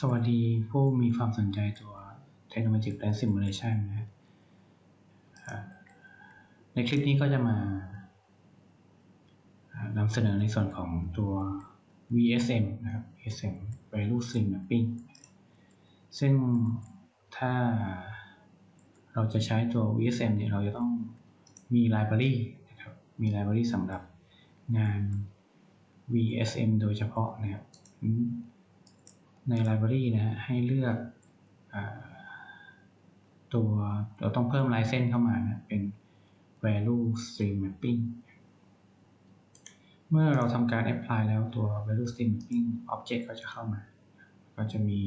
สวัสดีผู้มีความสนใจตัว Technologic Plan Simulation นะในคลิปนี้ก็จะมานำเสนอในส่วนของตัว VSM นะครับ VSM Value Stream Mapping ซึ่งถ้าเราจะใช้ตัว VSM เนี่ยเราจะต้องมี library นะครับ มี library สำหรับงาน VSM โดยเฉพาะนะครับ ใน library นะฮะให้เลือกอตัวเราต้องเพิ่มลายเส้นเข้ามานะเป็น value stream mapping เมื่อเราทำการ apply แล้วตัว value stream mapping object ก็จะเข้ามา ก็จะมี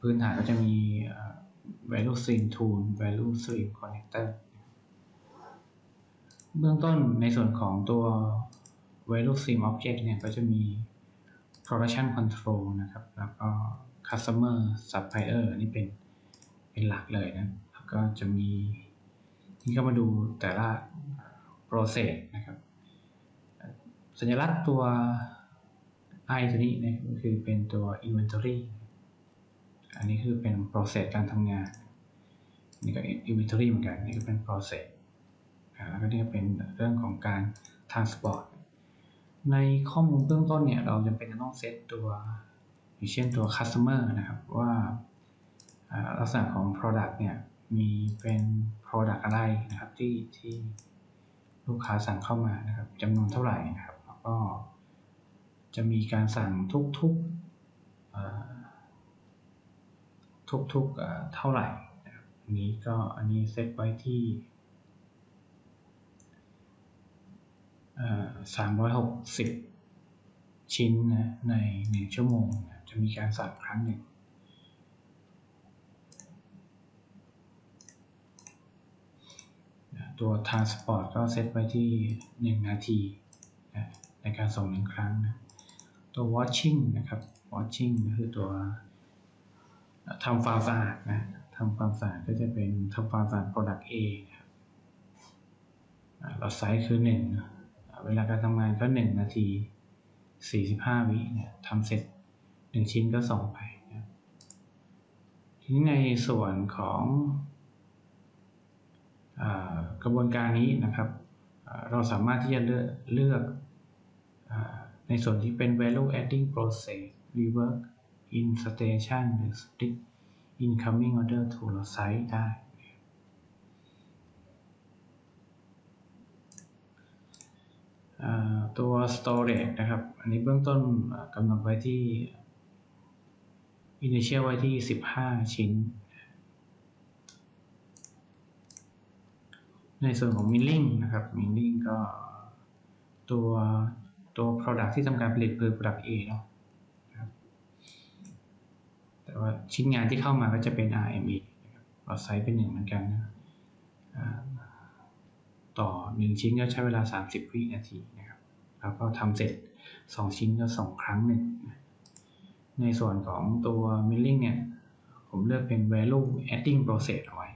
พื้นฐานก็จะมี value stream tool value stream connector เบื้องต้นในส่วนของตัว value stream object เนี่ยก็จะมี production control นะครับ แล้วก็ customer supplier นี่เป็นเป็นหลักเลยนะ แล้วก็จะมีนี่ก็มาดูแต่ละ process นะครับ สัญลักษณ์ตัว i ตัวนี้นะก็คือเป็นตัว inventory อันนี้คือเป็น process การทำงาน นี่ก็ inventory เหมือนกัน นี่ก็เป็น process แล้วก็นี่ก็เป็นเรื่องของการ transport ในข้อมูลเบื้องต้นเนี่ยเราจำเป็นจะต้องเซตตัวอย่างเช่นตัว customer นะครับว่าลักษณะของ product เนี่ยมีเป็น product อะไรนะครับที่ที่ลูกค้าสั่งเข้ามานะครับจำนวนเท่าไหร่นะครับแล้วก็จะมีการสั่งทุกๆทุกๆเท่าไหร่อันนี้ก็อันนี้เซตไว้ที่ สามร้อยหกสิบชิ้นนะในหนึ่งชั่วโมงนะจะมีการสั่งครั้งหนึ่งตัว transport ก็เซตไว้ที่ 1 นาทีนะในการส่งหนึ่งครั้งนะตัว watching นะครับ watching ก็คือตัวทำความสะอาดนะทำความสะอาดก็จะเป็นทำความสะอาด product A นะครับเราไซส์คือ1 เวลาการทำงานก็หนึ่งนาทีสี่สิบห้าวิเนี่ยทำเสร็จหนึ่งชิ้นก็ส่งไปนะทีนี้ในส่วนของอกระบวนการนี้นะครับเราสามารถที่จะเลือกเลือกในส่วนที่เป็น value adding process rework in station หรือ split incoming order to เราไซต์ได้ ตัว storage นะครับ อันนี้เบื้องต้นกำหนดไว้ที่ initial ไว้ที่ 15 ชิ้น ในส่วนของ milling นะครับ milling ก็ตัวตัว product ที่ทำการผลิตคือ product A เนาะแต่ว่าชิ้นงานที่เข้ามาก็จะเป็น RME นะครับเราไซส์เป็นหนึ่งเหมือนกันนะ ต่อ 1 ชิ้นก็ใช้เวลา 30 วินาทีนะครับ แล้วก็ทำเสร็จ 2 ชิ้นก็2ครั้งหนึ่ง ในส่วนของตัว milling เนี่ย ผมเลือกเป็น value adding process เอาไว้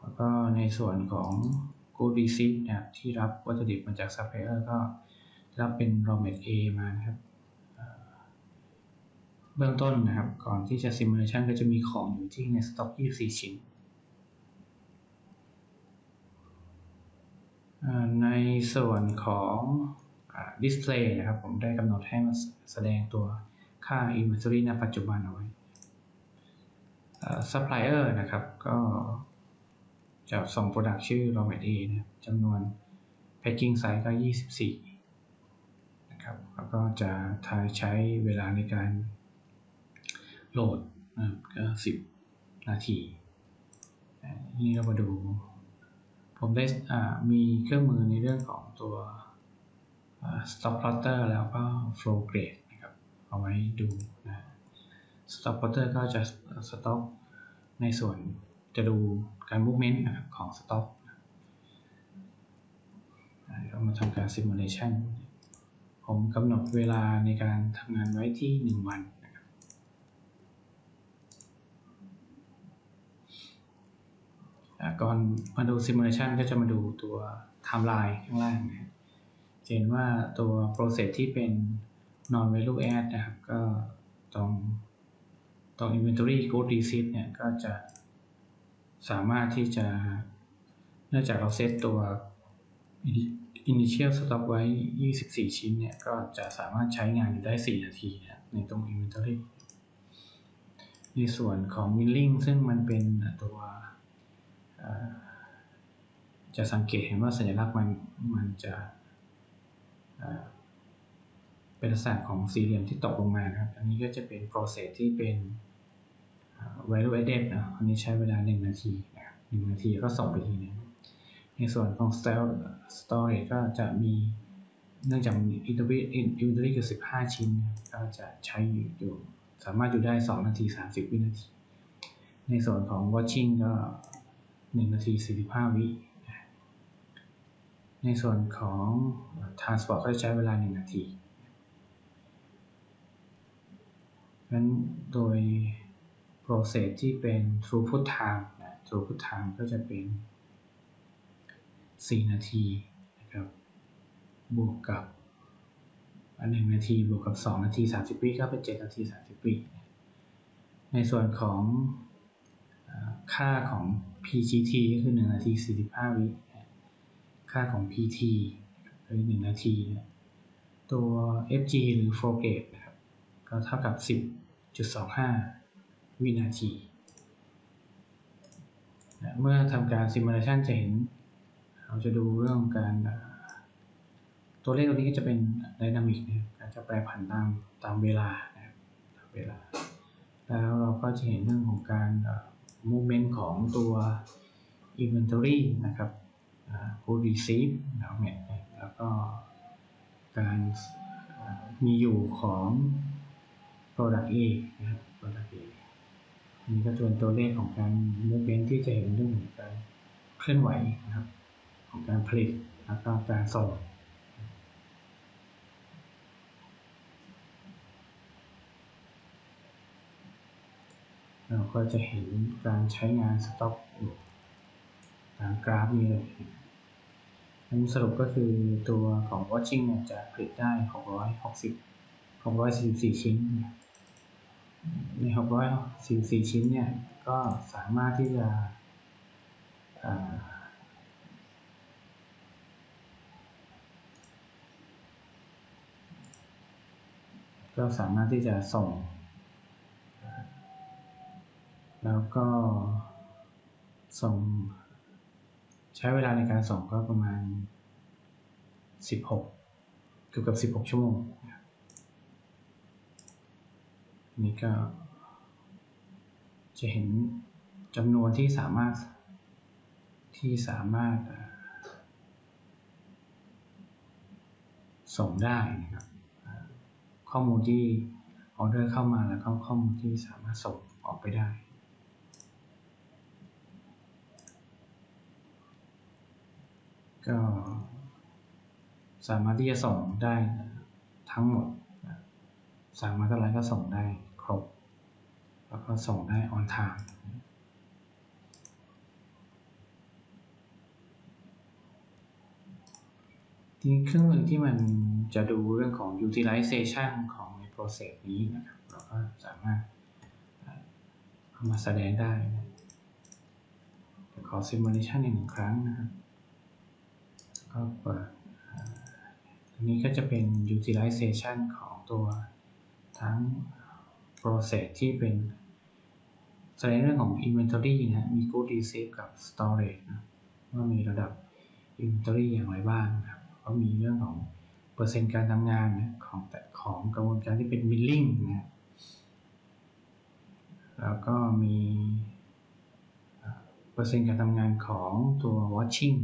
แล้วก็ในส่วนของ good receipt นะที่รับวัตถุดิบมาจาก supplier ก็รับเป็น raw material A มานะครับเบื้องต้นนะครับ ก่อนที่จะ simulation ก็จะมีของอยู่ที่ใน stock 24 ชิ้น ในส่วนของ display นะครับ ผมได้กำหนดให้มาแสดงตัวค่า inventory ณปัจจุบันเอาไว้ supplier นะครับ ก็จะส่ง product ชื่อ raw material นะจำนวน packing size ก็ 24 นะครับ แล้วก็จะทายใช้เวลาในการโหลดก็ 10 นาที นี่เรามาดู ผมได้มีเครื่องมือในเรื่องของตัว stock plotter แล้วก็ flow grade นะครับเอาไว้ดูนะ stock plotter ก็จะ stock ในส่วนจะดูการ movement นะครับของ stock เรามาทำการ simulation ผมกำหนดเวลาในการทำงานไว้ที่ 1 วัน ก่อนมาดู simulation ก็จะมาดูตัว timeline ข้างล่างนะเห็นว่าตัว process ที่เป็น non value add นะครับ ก็ตรงตรง inventory good receipt เนี่ย ก็จะสามารถที่จะ เนื่องจากเราเซตตัว initial stock ไว้ 24 ชิ้นเนี่ย ก็จะสามารถใช้งานอยู่ได้ 4 นาทีนะในตรง inventory ในส่วนของ milling ซึ่งมันเป็นตัว จะสังเกตเห็นว่าสัญลักษณ์มันมันจะเป็นลักษณะของสี่เหลี่ยมที่ตกลงมาครับ อันนี้ก็จะเป็น process ที่เป็น value added นะอันนี้ใช้เวลา 1 นาทีนะครับ1นาทีก็ส่งไปทีนึงในส่วนของ storage ก็จะมีเนื่องจาก inventory inventory คือ15 ชิ้น ก็จะใช้อยู่ สามารถอยู่ได้ 2 นาที 30 วินาที ในส่วนของ watching ก็ 1 นาที 45 วิในส่วนของ transport ก็จะใช้เวลา 1 นาทีนั้นโดย process ที่เป็น throughput time นะ throughput time ก็จะเป็น 4 นาทีนะครับ บวกกับอันหนึ่งนาที บวกกับ 2 นาที 30วิก็เป็น 7 นาที 30วิในส่วนของ ค่าของ PGT ก็คือ 1 นาที 45 วิ ค่าของ PT คือ 1 นาที ตัว FG หรือ flow gauge ครับก็เท่ากับ 10.25 วินาที เมื่อทำการ simulation จะเห็น เราจะดูเรื่องการตัวเลขตัวนี้ก็จะเป็นไดนามิกนะครับจะแปรผันตามตามเวลานะครับตามเวลา แล้วเราก็จะเห็นเรื่องของการ movement ของตัว inventory นะครับ good receive แล้วเนี่ยแล้วก็การมีอยู่ของ product A นะครับ product A อันนี้ก็จะเป็นตัวเลขของการ movement ที่จะเห็นเรื่องของการเคลื่อนไหวนะครับ ของการผลิตแล้วก็การส่ง เราก็จะเห็นการใช้งานสต็อกตามกราฟนี้เลยอันสรุปก็คือตัวของ watching เนี่ยจะผลิตได้ 660 644 ชิ้น ใน 644 ชิ้นเนี่ย ก็สามารถที่จะก็สามารถที่จะส่ง แล้วก็ส่ง ใช้เวลาในการส่งก็ประมาณ 16 เกือบกับ 16 ชั่วโมงนี่ก็ จะเห็นจำนวนที่สามารถที่สามารถส่งได้นะครับ ข้อมูลที่ออเดอร์เข้ามาแล้วก็ข้อมูลที่สามารถส่งออกไปได้ ก็สามารถที่จะส่งได้ทั้งหมดสั่งมาเท่าไรก็ส่งได้ครบ แล้วก็ส่งได้ออนไทม์ทีนี้เครื่องมือที่มันจะดูเรื่องของ utilization ของใน process นี้นะครับ เราก็สามารถเอามาแสดงได้ขอ simulation อีกหนึ่งครั้งนะครับ ก็เปิดอันนี้ก็จะเป็น utilization ของตัวทั้ง process ที่เป็นแสดงเรื่องของ inventory นะมี good receive กับ storage นะว่ามีระดับ inventory อย่างไรบ้างครับก็มีเรื่องของเปอร์เซ็นต์การทำงานนะของแต่ของกระบวนการที่เป็น milling นะแล้วก็มีเปอร์เซ็นต์การทำงานของตัว watching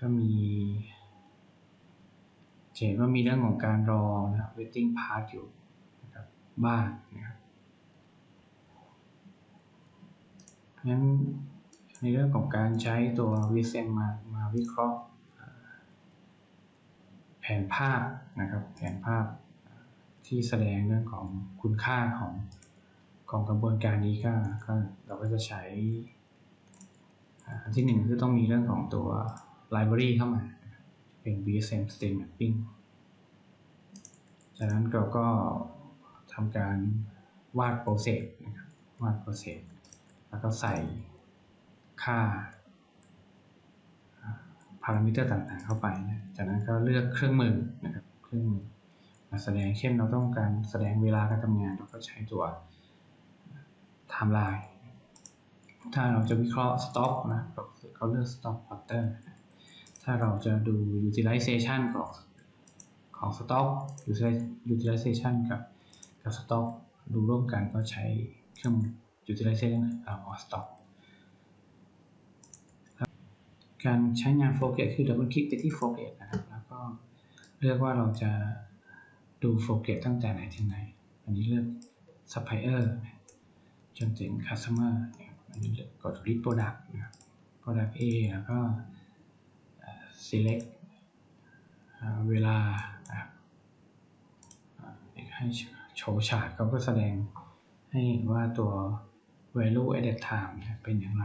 ก็มีเห็นว่ามีเรื่องของการรอนะ waiting part อยู่นะครับบ้างนะครับงั้นในเรื่องของการใช้ตัว VSM มามาวิเคราะห์ แผนภาพนะครับแผนภาพที่แสดงเรื่องของคุณค่าของของกระบวนการนี้ก็ก็เราก็จะใช้อันที่หนึ่งคือต้องมีเรื่องของตัว library เข้ามา เป็น VSM State Mapping จากนั้นเราก็ทำการวาดโปรเซสนะครับ วาดโปรเซสแล้วก็ใส่ค่าพารามิเตอร์ต่างๆเข้าไปนะจากนั้นก็เลือกเครื่องมือนะครับ เครื่องมือมาแสดง เช่นเราต้องการแสดงเวลาการทำงาน เราก็ใช้ตัว timeline ถ้าเราจะวิเคราะห์ stock นะเขาเลือก stock quarter ถ้าเราจะดู utilization ของของ stock utilization กับกับ stock ดูร่วมกันก็ใช้เครื่อง utilization of stock การใช้งาน flow gate คือดับเบิลคลิกไปที่ flow gate นะครับ แล้วก็เลือกว่าเราจะดู flow gate ตั้งแต่ไหนถึงไหน อันนี้เลือก supplier จนถึง customer อันนี้กด read product นะครับ product A แล้วก็ select เวลาให้โชว์ชาร์ตเขาก็แสดงให้เห็นว่าตัว value added time เป็นอย่างไร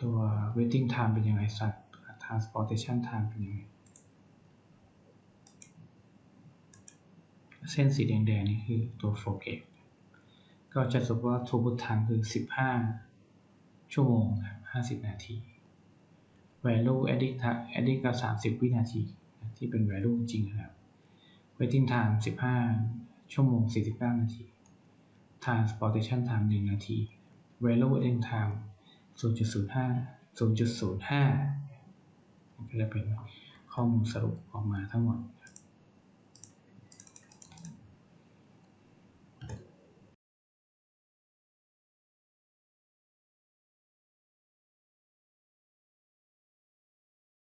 ตัว waiting time เป็นยังไงสัตว์ transportation time เป็นยังไงเส้นสีแดงๆนี่คือตัว flow gate ก็จะสรุปว่า throughput time คือ 15 ชั่วโมงครับ50 นาที value adding adding ก็30 วินาที ที่เป็น value จริงนะครับ waiting time 15 ชั่วโมง 49 นาที transportation time 1 นาที value adding time 0.05 0.05ก็จะเป็นข้อมูลสรุปออกมาทั้งหมด